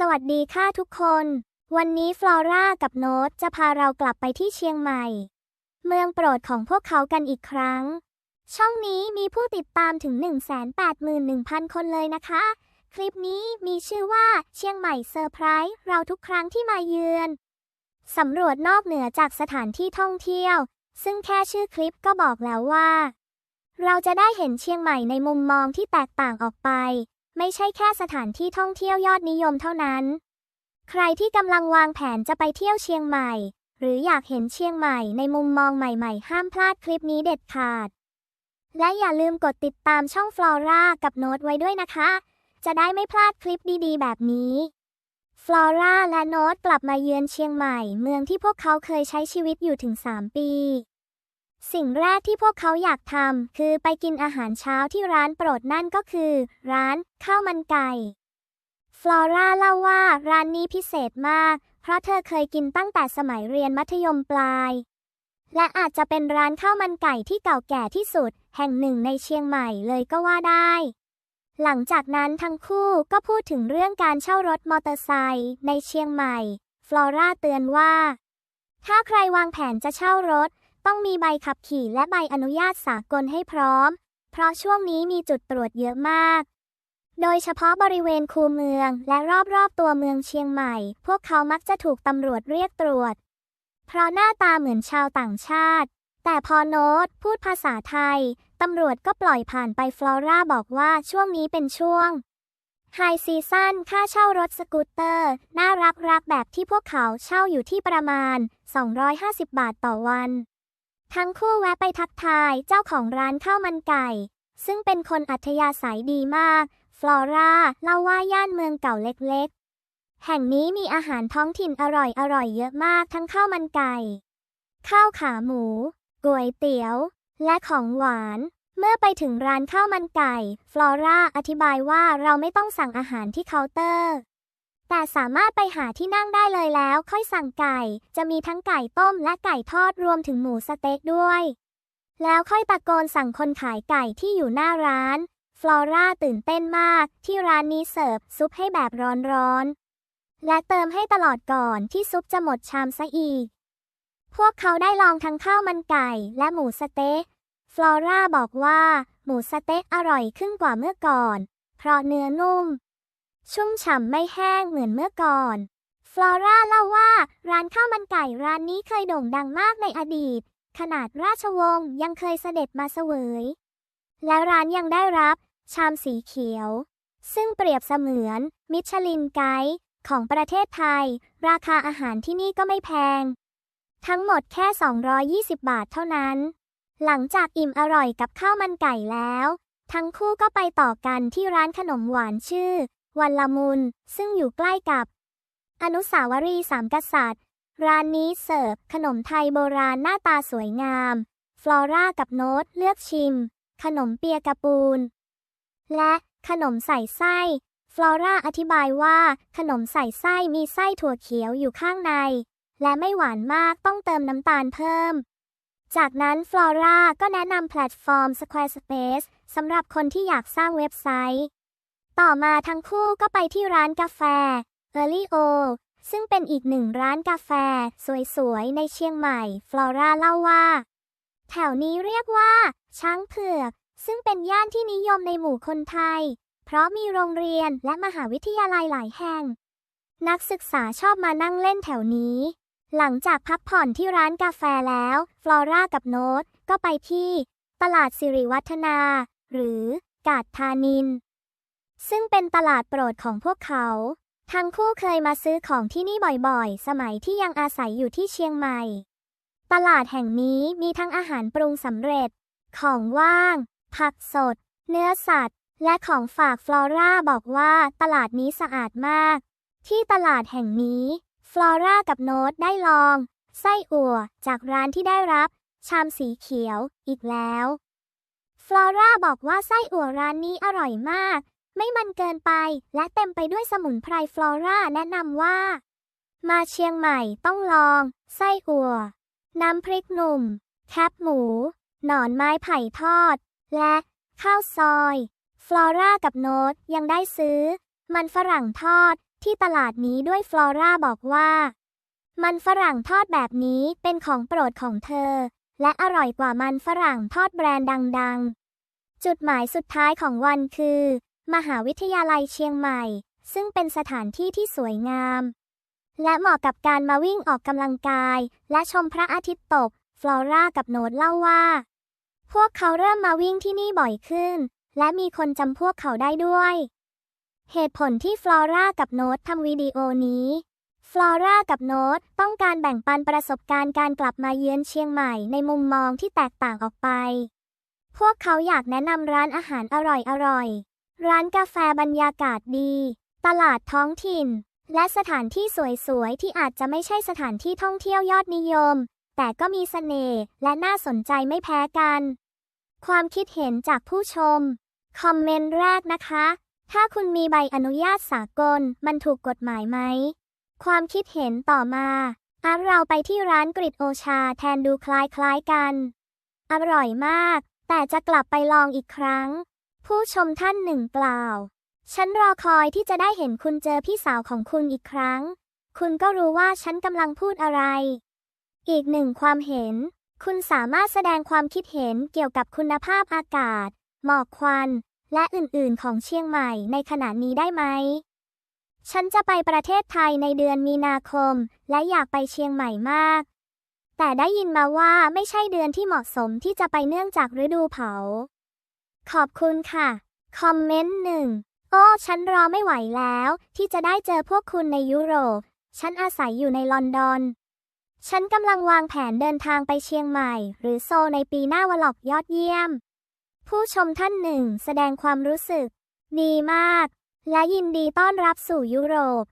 สวัสดีค่ะทุกคน วันนี้ฟลอร่ากับโน้ตจะพาเรากลับไปที่เชียงใหม่ เมืองโปรดของพวกเขากันอีกครั้ง ช่องนี้มีผู้ติดตามถึง 181,000 คนเลยนะคะ คลิปนี้มีชื่อว่าเชียงใหม่เซอร์ไพรส์เราทุกครั้งที่มาเยือน สำรวจนอกเหนือจากสถานที่ท่องเที่ยว ซึ่งแค่ชื่อคลิปก็บอกแล้วว่า เราจะได้เห็นเชียงใหม่ในมุมมองที่แตกต่างออกไป ไม่ใช่แค่สถานที่ท่องเที่ยวยอดนิยมเท่านั้น ใครที่กำลังวางแผนจะไปเที่ยวเชียงใหม่ หรืออยากเห็นเชียงใหม่ในมุมมองใหม่ ๆ ห้ามพลาดคลิปนี้เด็ดขาด และอย่าลืมกดติดตามช่องฟลอร่ากับโน้ตไว้ด้วยนะคะ จะได้ไม่พลาดคลิปดีๆ แบบนี้ฟลอร่าและโน้ตกลับมาเยือนเชียงใหม่ เมืองที่พวกเขาเคยใช้ชีวิตอยู่ถึง 3 ปี สิ่งแรกที่พวกเขาอยากทำคือไปกินอาหารเช้าที่ร้านโปรดนั่นก็คือ ร้านข้าวมันไก่ ฟลอร่าเล่าว่าร้านนี้พิเศษมาก เพราะเธอเคยกินตั้งแต่สมัยเรียนมัธยมปลาย และอาจจะเป็นร้านข้าวมันไก่ที่เก่าแก่ที่สุด แห่งหนึ่งในเชียงใหม่เลยก็ว่าได้ หลังจากนั้นทั้งคู่ก็พูดถึงเรื่องการเช่ารถมอเตอร์ไซค์ในเชียงใหม่ ฟลอร่าเตือนว่า ถ้าใครวางแผนจะเช่ารถ ต้องมีใบขับขี่และใบอนุญาตสากลให้พร้อม เพราะช่วงนี้มีจุดตรวจเยอะมาก โดยเฉพาะบริเวณคูเมืองและรอบๆตัวเมืองเชียงใหม่ พวกเขามักจะถูกตำรวจเรียกตรวจ เพราะหน้าตาเหมือนชาวต่างชาติ แต่พอโน้ตพูดภาษาไทย ตำรวจก็ปล่อยผ่านไปฟลอร่าบอกว่าช่วงนี้เป็นช่วงไฮซีซั่นค่าเช่ารถสกูตเตอร์ น่ารักรักๆแบบที่พวกเขาเช่าอยู่ที่ประมาณ 250 บาทต่อวัน ทั้งคู่แวะไปทักทายเจ้าของร้านข้าวมันไก่ ซึ่งเป็นคนอัธยาศัยดีมาก ฟลอร่าเล่าว่าย่านเมืองเก่าเล็กๆ แห่งนี้มีอาหารท้องถิ่นอร่อยๆเยอะมากทั้งข้าวมันไก่ ข้าวขาหมูก๋วยเตี๋ยว และของหวาน เมื่อไปถึงร้านข้าวมันไก่ ฟลอร่าอธิบายว่าเราไม่ต้องสั่งอาหารที่เคาน์เตอร์ แต่สามารถไปหาที่นั่งได้เลยแล้ว ค่อยสั่งไก่ จะมีทั้งไก่ต้มและไก่ทอดรวมถึงหมูสเต็กด้วย แล้วค่อยตะโกนสั่งคนขายไก่ที่อยู่หน้าร้าน ฟลอร่าตื่นเต้นมากที่ร้านนี้เสิร์ฟซุปให้แบบร้อนๆ และเติมให้ตลอดก่อนที่ซุปจะหมดชามซะอีก พวกเขาได้ลองทั้งข้าวมันไก่และหมูสเต๊ะฟลอร่าบอกว่า หมูสเต๊ะอร่อยขึ้นกว่าเมื่อก่อน เพราะเนื้อนุ่ม ชุ่มฉ่ำไม่แห้งเหมือนเมื่อก่อน ฟลอร่าเล่าว่า ร้านข้าวมันไก่ร้านนี้เคยโด่งดังมากในอดีต ขนาดราชวงศ์ยังเคยเสด็จมาเสวย และร้านยังได้รับ ชามสีเขียว ซึ่งเปรียบเสมือน มิชลินไกด์ของประเทศไทย ราคาอาหารที่นี่ก็ไม่แพง ทั้งหมดแค่ 220 บาทเท่านั้น หลังจากอิ่มอร่อยกับข้าวมันไก่แล้ว ทั้งคู่ก็ไปต่อกันที่ร้านขนมหวานชื่อ วันละมุนซึ่งอยู่ใกล้กับ อนุสาวรีย์สามกษัตริย์ ร้านนี้เสิร์ฟขนมไทยโบราณหน้าตาสวยงาม ฟลอร่ากับโน้ตเลือกชิม ขนมเปียกาปูน และขนมใส่ไส้ ฟลอร่าอธิบายว่า ขนมใส่ไส้มีไส้ถั่วเขียวอยู่ข้างใน และไม่หวานมากต้องเติมน้ำตาลเพิ่มจากนั้นฟลอร่าก็แนะนำแพลตฟอร์ม Squarespace สำหรับคนที่อยากสร้างเว็บไซต์ ต่อมาทั้งคู่ก็ไปที่ร้านกาแฟ Early O ซึ่งเป็นอีกหนึ่งร้านกาแฟ สวยๆ ในเชียงใหม่ ฟลอร่าเล่าว่า แถวนี้เรียกว่า ช้างเผือก ซึ่งเป็นย่านที่นิยมในหมู่คนไทย เพราะมีโรงเรียนและมหาวิทยาลัยหลายแห่ง นักศึกษาชอบมานั่งเล่นแถวนี้ หลังจากพักผ่อนที่ร้านกาแฟแล้ว ฟลอร่ากับโน้ตก็ไปที่ ตลาดสิริวัฒนา หรือกาดธานิน ซึ่งเป็นตลาดโปรดของพวกเขา ทั้งคู่เคยมาซื้อของที่นี่บ่อยๆ สมัยที่ยังอาศัยอยู่ที่เชียงใหม่ ตลาดแห่งนี้มีทั้งอาหารปรุงสำเร็จ ของว่าง ผักสด เนื้อสัตว์ และของฝากฟลอร่าบอกว่าตลาดนี้สะอาดมาก ที่ตลาดแห่งนี้ ฟลอร่ากับโน้ตได้ลอง ไส้อั่วจากร้านที่ได้รับ ชามสีเขียวอีกแล้ว ฟลอร่าบอกว่าไส้อั่วร้านนี้อร่อยมาก ไม่มันเกินไป และเต็มไปด้วยสมุนไพรฟลอร่าแนะนำว่า มาเชียงใหม่ต้องลอง ไส้อั่ว น้ำพริกหนุ่ม แคบหมู หนอนไม้ไผ่ทอด และข้าวซอย ฟลอร่ากับโน้ตยังได้ซื้อ มันฝรั่งทอดที่ตลาดนี้ด้วยฟลอร่าบอกว่า มันฝรั่งทอดแบบนี้เป็นของโปรดของเธอ และอร่อยกว่ามันฝรั่งทอดแบรนด์ดัง ๆ จุดหมายสุดท้ายของวันคือ มหาวิทยาลัยเชียงใหม่ ซึ่งเป็นสถานที่ที่สวยงาม และเหมาะกับการมาวิ่งออกกำลังกาย และชมพระอาทิตย์ตก ฟลอร่ากับโนตเล่าว่า พวกเขาเริ่มมาวิ่งที่นี่บ่อยขึ้น และมีคนจำพวกเขาได้ด้วย เหตุผลที่ฟลอร่ากับโนตทำวิดีโอนี้ฟลอร่ากับโนตต้องการแบ่งปันประสบการณ์การกลับมาเยือนเชียงใหม่ในมุมมองที่แตกต่างออกไป พวกเขาอยากแนะนำร้านอาหารอร่อยๆ ร้านกาแฟบรรยากาศดี ตลาดท้องถิ่น และสถานที่สวยๆ ที่อาจจะไม่ใช่สถานที่ท่องเที่ยวยอดนิยม แต่ก็มีเสน่ห์และน่าสนใจไม่แพ้กัน ความคิดเห็นจากผู้ชม คอมเมนต์แรกนะคะ ถ้าคุณมีใบอนุญาตสากล มันถูกกฎหมายไหม ความคิดเห็นต่อมาอาเราไปที่ร้านกริดโอชาแทนดูคล้ายๆกัน อร่อยมาก แต่จะกลับไปลองอีกครั้ง ผู้ชมท่านหนึ่งกล่าว ฉันรอคอยที่จะได้เห็นคุณเจอพี่สาวของคุณอีกครั้ง คุณก็รู้ว่าฉันกำลังพูดอะไร อีกหนึ่งความเห็น คุณสามารถแสดงความคิดเห็นเกี่ยวกับคุณภาพอากาศ หมอกควัน และอื่นๆ ของเชียงใหม่ในขณะนี้ได้ไหม ฉันจะไปประเทศไทยในเดือนมีนาคม และอยากไปเชียงใหม่มาก แต่ได้ยินมาว่าไม่ใช่เดือนที่เหมาะสมที่จะไปเนื่องจากฤดูเผา ขอบคุณค่ะ คอมเมนต์หนึ่งโอ้ฉันรอไม่ไหวแล้ว ที่จะได้เจอพวกคุณในยุโรป ฉันอาศัยอยู่ในลอนดอน ฉันกำลังวางแผนเดินทางไปเชียงใหม่ หรือโซในปีหน้าวลอกยอดเยี่ยม ผู้ชมท่านหนึ่งแสดงความรู้สึก ดีมาก และยินดีต้อนรับสู่ยุโรป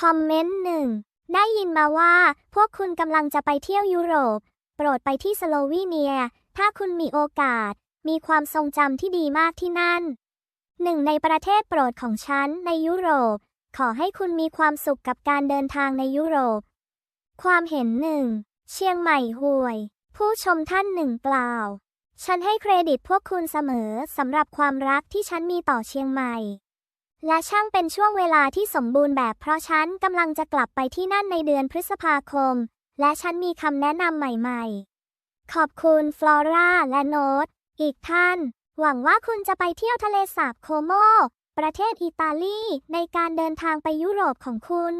คอมเมนต์หนึ่งได้ยินมาว่า พวกคุณกำลังจะไปเที่ยวยุโรป โปรดไปที่สโลวีเนีย ถ้าคุณมีโอกาส มีความทรงจำที่ดีมากที่นั่น หนึ่งในประเทศโปรดของฉันในยุโรป ขอให้คุณมีความสุขกับการเดินทางในยุโรป ความเห็นหนึ่ง เชียงใหม่ห่วย ผู้ชมท่านหนึ่งกล่าว ฉันให้เครดิตพวกคุณเสมอสำหรับความรักที่ฉันมีต่อเชียงใหม่ และช่างเป็นช่วงเวลาที่สมบูรณ์แบบเพราะฉันกำลังจะกลับไปที่นั่นในเดือนพฤษภาคม และฉันมีคำแนะนำใหม่ ๆ ขอบคุณฟลอร่าและโนต อีกท่าน หวังว่าคุณจะไปเที่ยวทะเลสาบโคโม ประเทศอิตาลีในการเดินทางไปยุโรปของคุณ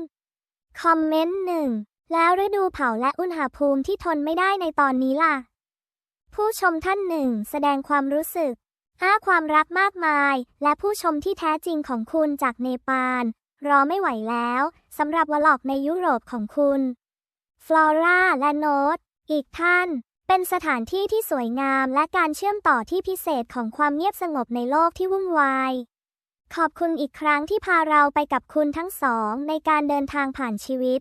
คอมเมนต์หนึ่งแล้วฤดูเผาและอุณหภูมิที่ทนไม่ได้ในตอนนี้ล่ะ ผู้ชมท่านหนึ่งแสดงความรู้สึกอ้าความรักมากมาย และผู้ชมที่แท้จริงของคุณจากเนปาล รอไม่ไหวแล้วสำหรับวลอกในยุโรปของคุณ ฟลอร่าและโนตอีกท่าน เป็นสถานที่ที่สวยงามและการเชื่อมต่อที่พิเศษของความเงียบสงบในโลกที่วุ่นวาย ขอบคุณอีกครั้งที่พาเราไปกับคุณทั้งสองในการเดินทางผ่านชีวิต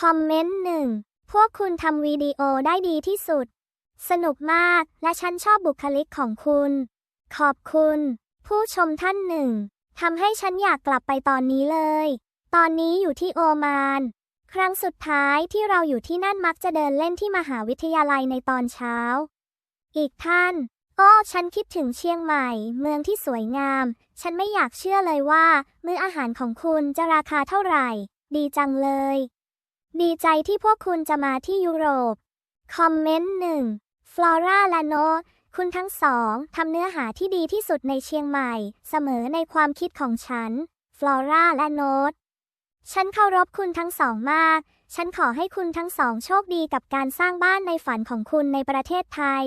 คอมเมนต์หนึ่งพวกคุณทำวิดีโอได้ดีที่สุด สนุกมากและฉันชอบบุคลิกของคุณ ขอบคุณ ผู้ชมท่านหนึ่งทำให้ฉันอยากกลับไปตอนนี้เลย ตอนนี้อยู่ที่โอมาน ครั้งสุดท้ายที่เราอยู่ที่นั่นมักจะเดินเล่นที่มหาวิทยาลัยในตอนเช้า อีกท่าน โอ้ฉันคิดถึงเชียงใหม่ เมืองที่สวยงาม ฉันไม่อยากเชื่อเลยว่า มื้ออาหารของคุณจะราคาเท่าไหร่ ดีจังเลย ดีใจที่พวกคุณจะมาที่ยุโรป คอมเมนต์หนึ่งฟลอร่าและโนคุณทั้งสองทำเนื้อหาที่ดีที่สุดในเชียงใหม่ เสมอในความคิดของฉัน ฟลอร่าและโนต ฉันเคารพคุณทั้งสองมาก ฉันขอให้คุณทั้งสองโชคดีกับการสร้างบ้านในฝันของคุณในประเทศไทย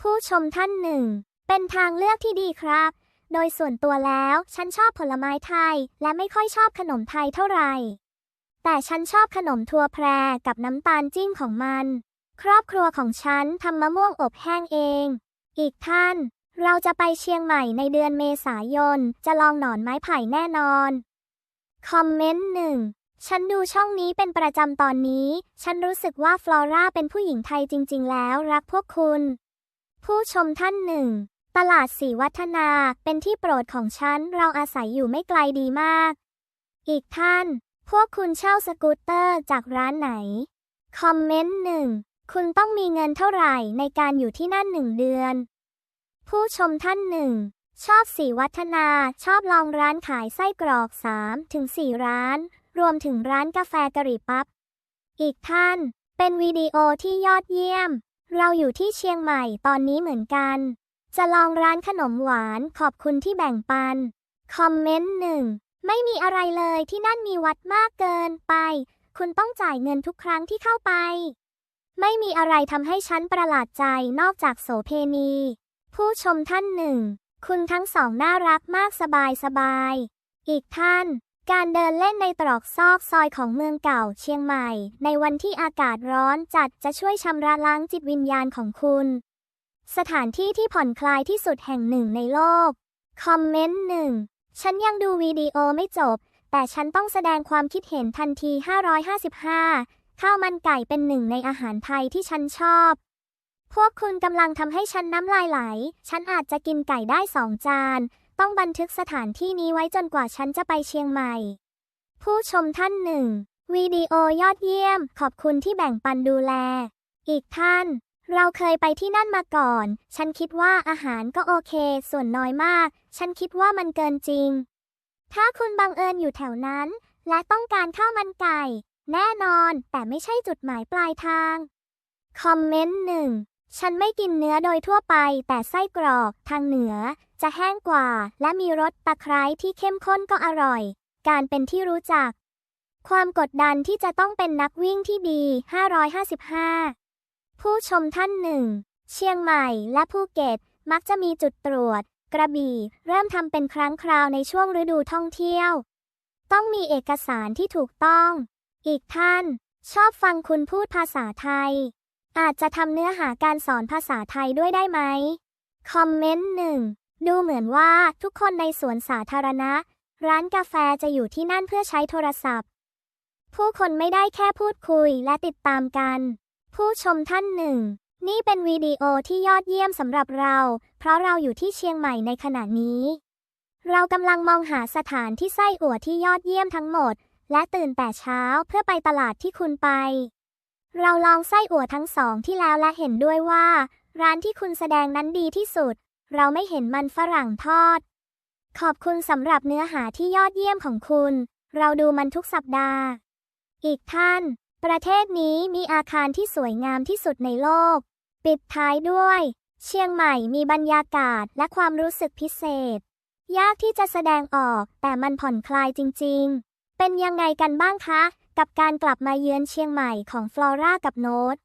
ผู้ชมท่านหนึ่ง เป็นทางเลือกที่ดีครับ โดยส่วนตัวแล้ว ฉันชอบผลไม้ไทย และไม่ค่อยชอบขนมไทยเท่าไหร่ แต่ฉันชอบขนมทั่วแพรกับน้ำตาลจิ้มของมัน ครอบครัวของฉันทำมะม่วงอบแห้งเอง อีกท่าน เราจะไปเชียงใหม่ในเดือนเมษายน จะลองหนอนไม้ไผ่แน่นอน คอมเมนต์หนึ่งฉันดูช่องนี้เป็นประจำตอนนี้ ฉันรู้สึกว่าฟลอร่าเป็นผู้หญิงไทยจริง ๆ แล้วรักพวกคุณ ผู้ชมท่านหนึ่ง ตลาดสีวัฒนาเป็นที่โปรดของฉัน เราอาศัยอยู่ไม่ไกลดีมาก อีกท่าน พวกคุณเช่าสกูตเตอร์จากร้านไหน คอมเมนต์หนึ่ง คุณต้องมีเงินเท่าไหร่ในการอยู่ที่นั่นหนึ่งเดือน ผู้ชมท่านหนึ่ง ชอบสีวัฒนา ชอบลองร้านขายไส้กรอก3ถึง4ร้าน รวมถึงร้านกาแฟกะหรี่ปั๊บ อีกท่าน เป็นวิดีโอที่ยอดเยี่ยม เราอยู่ที่เชียงใหม่ตอนนี้เหมือนกัน จะลองร้านขนมหวานขอบคุณที่แบ่งปัน คอมเมนต์หนึ่ง ไม่มีอะไรเลยที่นั่นมีวัดมากเกินไป คุณต้องจ่ายเงินทุกครั้งที่เข้าไป ไม่มีอะไรทำให้ฉันประหลาดใจนอกจากโสเพณี ผู้ชมท่านหนึ่ง คุณทั้งสองน่ารักมากสบายสบาย อีกท่าน การเดินเล่นในตรอกซอกซอยของเมืองเก่าเชียงใหม่ ในวันที่อากาศร้อนจัดจะช่วยชำระล้างจิตวิญญาณของคุณ สถานที่ที่ผ่อนคลายที่สุดแห่งหนึ่งในโลก คอมเมนต์หนึ่งฉันยังดูวิดีโอไม่จบ แต่ฉันต้องแสดงความคิดเห็นทันที 555 ข้าวมันไก่เป็นหนึ่งในอาหารไทยที่ฉันชอบ พวกคุณกำลังทำให้ฉันน้ำลายไหล ฉันอาจจะกินไก่ได้สองจาน ต้องบันทึกสถานที่นี้ไว้จนกว่าฉันจะไปเชียงใหม่ ผู้ชมท่านหนึ่งวิดีโอยอดเยี่ยม ขอบคุณที่แบ่งปันดูแล อีกท่าน เราเคยไปที่นั่นมาก่อน ฉันคิดว่าอาหารก็โอเค ส่วนน้อยมาก ฉันคิดว่ามันเกินจริง ถ้าคุณบังเอิญอยู่แถวนั้น และต้องการข้าวมันไก่ แน่นอนแต่ไม่ใช่จุดหมายปลายทาง คอมเมนต์หนึ่ง ฉันไม่กินเนื้อโดยทั่วไป แต่ไส้กรอกทางเหนือ จะแห้งกว่า และมีรสตะไคร้ที่เข้มข้นก็อร่อย การเป็นที่รู้จัก ความกดดันที่จะต้องเป็นนักวิ่งที่ดี 555 ผู้ชมท่านหนึ่ง เชียงใหม่และภูเก็ต มักจะมีจุดตรวจ กระบี่ เริ่มทำเป็นครั้งคราวในช่วงฤดูท่องเที่ยว ต้องมีเอกสารที่ถูกต้อง อีกท่าน ชอบฟังคุณพูดภาษาไทย อาจจะทำเนื้อหาการสอนภาษาไทยด้วยได้ไหม คอมเมนต์หนึ่งดูเหมือนว่าทุกคนในสวนสาธารณะ ร้านกาแฟจะอยู่ที่นั่นเพื่อใช้โทรศัพท์ ผู้คนไม่ได้แค่พูดคุยและติดตามกัน ผู้ชมท่านหนึ่ง นี่เป็นวิดีโอที่ยอดเยี่ยมสำหรับเรา เพราะเราอยู่ที่เชียงใหม่ในขณะนี้ เรากำลังมองหาสถานที่ไส้อั่วที่ยอดเยี่ยมทั้งหมด และตื่นแต่เช้าเพื่อไปตลาดที่คุณไป เราลองไส้อั่วทั้งสองที่แล้วและเห็นด้วยว่า ร้านที่คุณแสดงนั้นดีที่สุด เราไม่เห็นมันฝรั่งทอด ขอบคุณสำหรับเนื้อหาที่ยอดเยี่ยมของคุณ เราดูมันทุกสัปดาห์ อีกท่าน ประเทศนี้มีอาคารที่สวยงามที่สุดในโลก ปิดท้ายด้วย เชียงใหม่มีบรรยากาศและความรู้สึกพิเศษ ยากที่จะแสดงออกแต่มันผ่อนคลายจริง ๆ เป็นยังไงกันบ้างคะ กับการกลับมาเยือนเชียงใหม่ของฟลอร่ากับโน้ต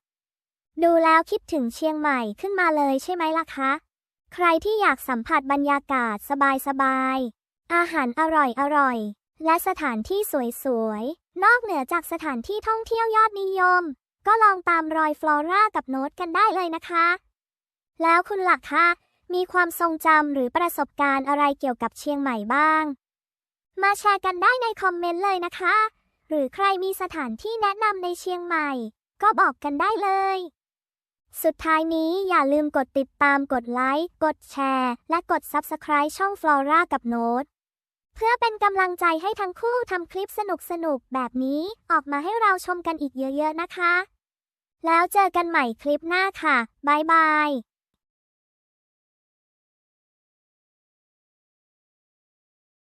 ดูแล้วคิดถึงเชียงใหม่ขึ้นมาเลยใช่ไหมล่ะคะ ใครที่อยากสัมผัสบรรยากาศสบายๆ อาหารอร่อยๆและสถานที่สวยๆ นอกเหนือจากสถานที่ท่องเที่ยวยอดนิยม ก็ลองตามรอยฟลอร่ากับโน้ตกันได้เลยนะคะ แล้วคุณล่ะคะ มีความทรงจำหรือประสบการณ์อะไรเกี่ยวกับเชียงใหม่บ้าง มาแชร์กันได้ในคอมเมนต์เลยนะคะ หรือใครมีสถานที่แนะนำในเชียงใหม่ ก็บอกกันได้เลย สุดท้ายนี้อย่าลืมกดติดตามกดไลค์ กดแชร์ และกด Subscribe ช่อง Flora กับโน้ตเพื่อเป็นกำลังใจให้ทั้งคู่ทำคลิปสนุกๆ แบบนี้ออกมาให้เราชมกันอีกเยอะๆนะคะ แล้วเจอกันใหม่คลิปหน้าค่ะ บ๊ายบาย